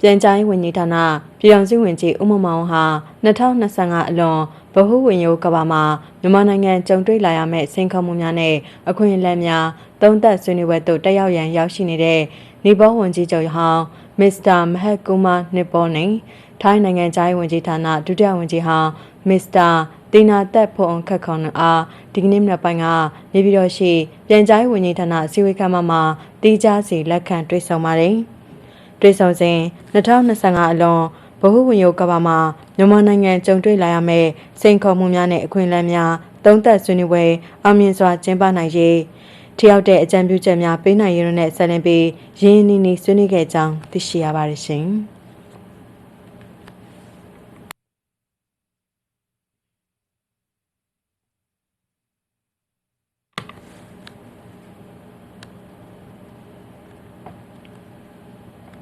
ပြန်ကြားရေးဝန်ကြီးဌာနပြည်ထောင်စုဝန်ကြီးဦးမမောင်ဟာ2025အလွန်ဗဟုဝင်ရိုးကဘာမှာမြန်မာနိုင်ငံကြုံတွေ့လာရမယ့်စိန်ခေါ်မှုများနဲ့အခွင့်အလမ်းများသုံးသပ်ဆွေးနွေးပွဲသို့တက်ရောက်ရန်ရောက်ရှိနေတဲ့နေဘောဝန်ကြီးချုပ်ဟောင်းမစ္စတာမဟက်ကူမာနစ်ပေါ်နေထိုင်းနိုင်ငံသားရေးဝန်ကြီးဌာနဒုတိယဝန်ကြီးဟောင်းမစ္စတာတီနာတက်ဖွန်ခက်ခေါန်အားဒီကနေ့မနက်ပိုင်းကနေပြည်တော်ရှိပြန်ကြားရေးဝန်ကြီးဌာနအစည်းအဝေးခန်းမမှာတီးခြားစီလက်ခံတွေ့ဆုံပါတယ်။ တွေ့ဆုံစဉ်2025အလွန်ဗဟုဝင်ရုပ်ကဘာမှာမြန်မာနိုင်ငံကြုံတွေ့လာရမယ့်စိန်ခေါ်မှုများနဲ့အခွင့်အလမ်းများသုံးသပ်ဆွေးနွေးပွဲအောင်မြင်စွာကျင်းပနိုင်ရေးထိရောက်တဲ့အကြံပြုချက်များပေးနိုင်ရတဲ့ဆက်လင်းပြီးရင်းနှီးနှီးဆွေးနွေးခဲ့ကြောင်းသိရှိရပါတယ်ရှင်။